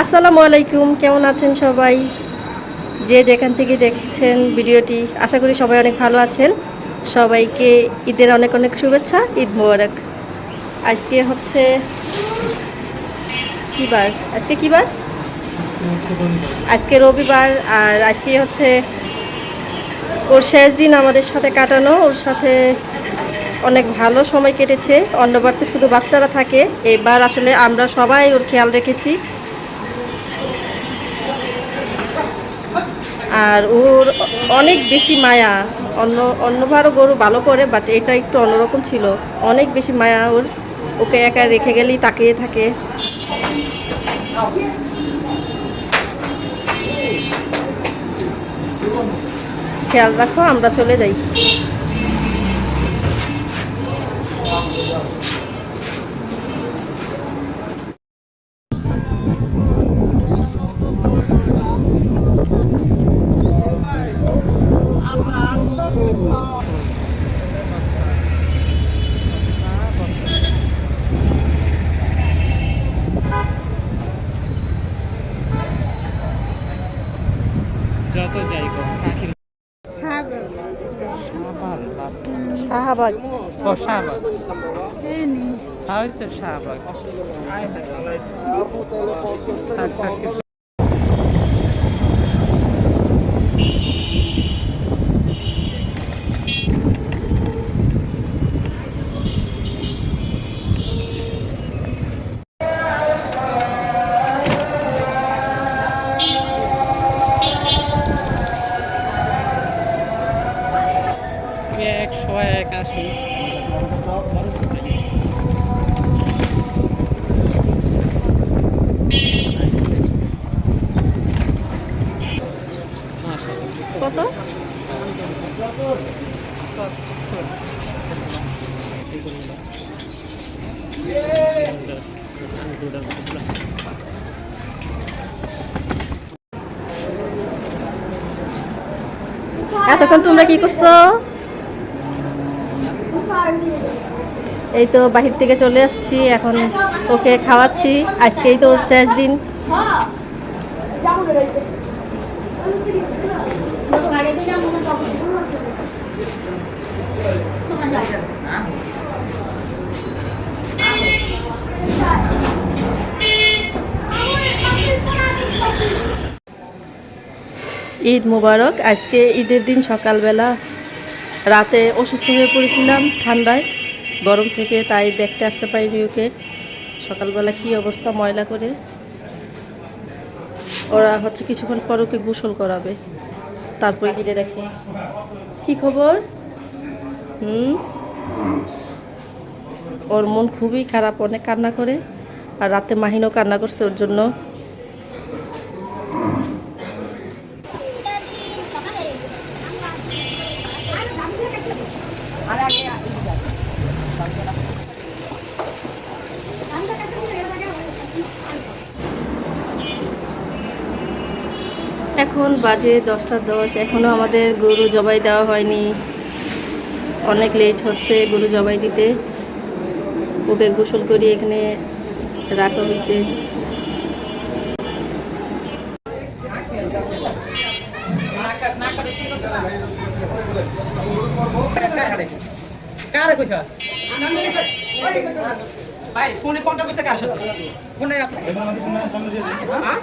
আসসালামু আলাইকুম, কেমন আছেন সবাই? যে যেখান থেকে দেখছেন ভিডিওটি, আশা করি সবাই অনেক ভালো আছেন। সবাইকে ঈদের অনেক অনেক শুভেচ্ছা, ঈদ মোবারক। আজকে হচ্ছে কী বার? আজকে কী বার? আজকে রবিবার, আর আজকে হচ্ছে ওর শেষ দিন আমাদের সাথে কাটানো। ওর সাথে অনেক ভালো সময় কেটেছে। অন্যবার তো শুধু বাচ্চারা থাকে। এবার আসলে আমরা সবাই ওর খেয়াল রেখেছি। আর ওর অনেক বেশি মায়া। অন্য অন্যবারও গরু ভালো করে বাট এটা একটু অন্যরকম ছিল। অনেক বেশি মায়া ওর। ওকে একা রেখে গেলেই তাকিয়ে থাকে। খেয়াল রাখো, আমরা চলে যাই। যত যাই পাখির শাহবাগ। ও শাহবাগ। এই তো শাহবাগ। থাক, থাক, কিছু- একশো এক আশি কত এতক্ষণ তোমরা কি করছ? এই তো বাহির থেকে চলে আসছি, এখন ওকে খাওয়াচ্ছি। আজকেই তো শেষ দিন। ঈদ মুবারক, আজকে ঈদের দিন সকালবেলা। রাতে অসুস্থ হয়ে পড়েছিলাম ঠান্ডায়। গরম থেকে তাই দেখতে আসতে পারিনি ওকে। সকালবেলা কি অবস্থা, ময়লা করে? ওরা হচ্ছে কিছুক্ষণ পর ওকে গোসল করাবে। তারপরে গিয়ে দেখে। কি খবর? হুম? ওর মন খুবই খারাপ, অনেক কান্না করে। আর রাতে মাহিনও কান্না করছে ওর জন্য। এখন বাজে দশটা দশ এখনও আমাদের গরু জবাই দেওয়া হয়নি অনেক লেট হচ্ছে গরু জবাই দিতে ওকে গোসল করি এখানে রাখা হয়েছে কারে কইছ? ভাই ফোনে কোনটা কইছে কার সাথে? ফোনে হ্যাঁ?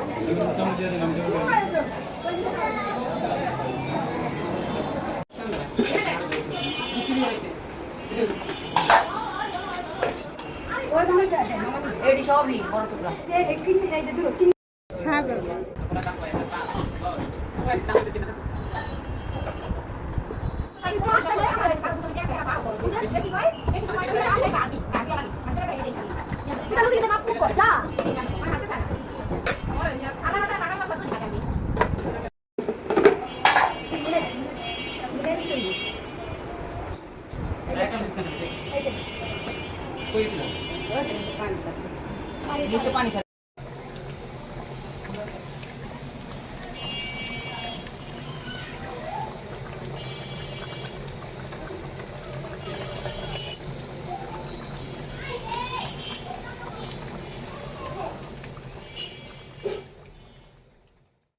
এডি সবই বড় টুকরা। সাগর। 你去帮你下